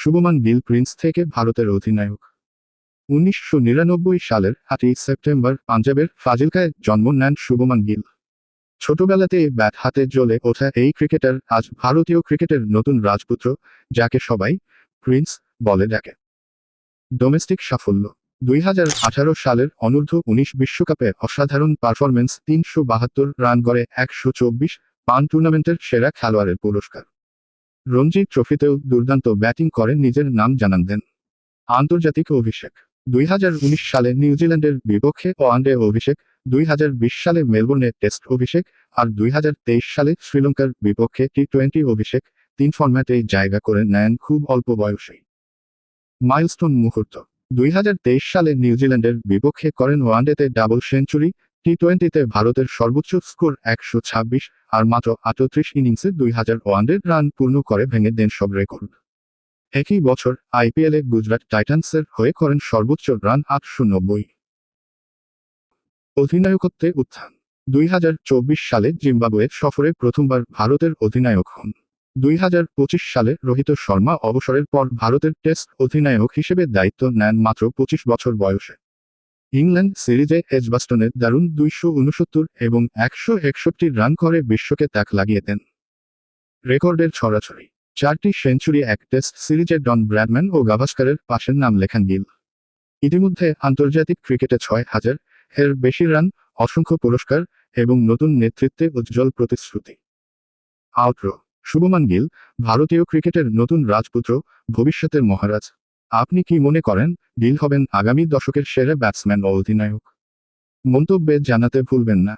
Shubman Gill Prince থেকে ভারতের অধিনায়ক। উনিশশো নিরানব্বই সালের আটই সেপ্টেম্বর পাঞ্জাবের ফাজিলকায় জন্ম নেন শুভমান গিল। ছোটবেলাতেই ব্যাট হাতে জ্বলে ওঠা এই ক্রিকেটার আজ ভারতীয় ক্রিকেটের নতুন রাজপুত্র, যাকে সবাই প্রিন্স বলে ডাকে। ডোমেস্টিক সাফল্য। দুই হাজার আঠারো সালের অনূর্ধ্ব উনিশ বিশ্বকাপে অসাধারণ পারফরমেন্স তিনশো বাহাত্তর রান করে একশো চব্বিশ পান টুর্নামেন্টের সেরা খেলোয়াড়ের পুরস্কার। রঞ্জি ট্রফিতেও দুর্দান্ত ব্যাটিং করে নিজের নাম জানান দেন আন্তর্জাতিক অভিষেক। দুই হাজার উনিশ সালে নিউজিল্যান্ডের বিপক্ষে ওয়ানডে অভিষেক, দুই হাজার বিশ সালে মেলবোর্নে টেস্ট অভিষেক আর দুই হাজার তেইশ সালে শ্রীলঙ্কার বিপক্ষে টি টোয়েন্টি অভিষেক তিন ফরম্যাটেই জায়গা করে নেন খুব অল্প বয়সেই। মাইলস্টোন মুহূর্ত। দুই হাজার তেইশ সালে নিউজিল্যান্ডের বিপক্ষে করেন ওয়ানডেতে ডাবল সেঞ্চুরি টি টোয়েন্টিতে ভারতের সর্বোচ্চ স্কোর একশো ছাব্বিশ আর মাত্র আটত্রিশ ইনিংসে দুই হাজার ওয়ানডে রান পূর্ণ করে ভেঙে দেন সব রেকর্ড। একই বছর আইপিএলে গুজরাট টাইটান্সের হয়ে করেন সর্বোচ্চ রান আটশো নব্বই। অধিনায়কত্বে উত্থান। দুই হাজার চব্বিশ সালে জিম্বাবুয়ে সফরে প্রথমবার ভারতের অধিনায়ক হন। দুই হাজার পঁচিশ সালে রোহিত শর্মা অবসরের পর ভারতের টেস্ট অধিনায়ক হিসেবে দায়িত্ব নেন মাত্র পঁচিশ বছর বয়সে। ইংল্যান্ড সিরিজে এজবাস্টনে দারুণ দুইশো উনসত্তর এবং একশো একষট্টি রান করে বিশ্বকে তাক লাগিয়ে দেন। রেকর্ডের ছড়াছড়ি। চারটি সেঞ্চুরি, এক টেস্ট সিরিজে ডন ব্র্যাডম্যান ও গাভাস্কারের পাশের নাম লেখান গিল। ইতিমধ্যে আন্তর্জাতিক ক্রিকেটে ছয় হাজার এর বেশি রান, অসংখ্য পুরস্কার এবং নতুন নেতৃত্বে উজ্জ্বল প্রতিশ্রুতি। আউটরো। শুভমান গিল, ভারতীয় ক্রিকেটের নতুন রাজপুত্র, ভবিষ্যতের মহারাজ। আপনি কি মনে করেন গিল হবেন আগামী দশকের সেরা ব্যাটসম্যান ও অধিনায়ক? মন্তব্যে জানাতে ভুলবেন না।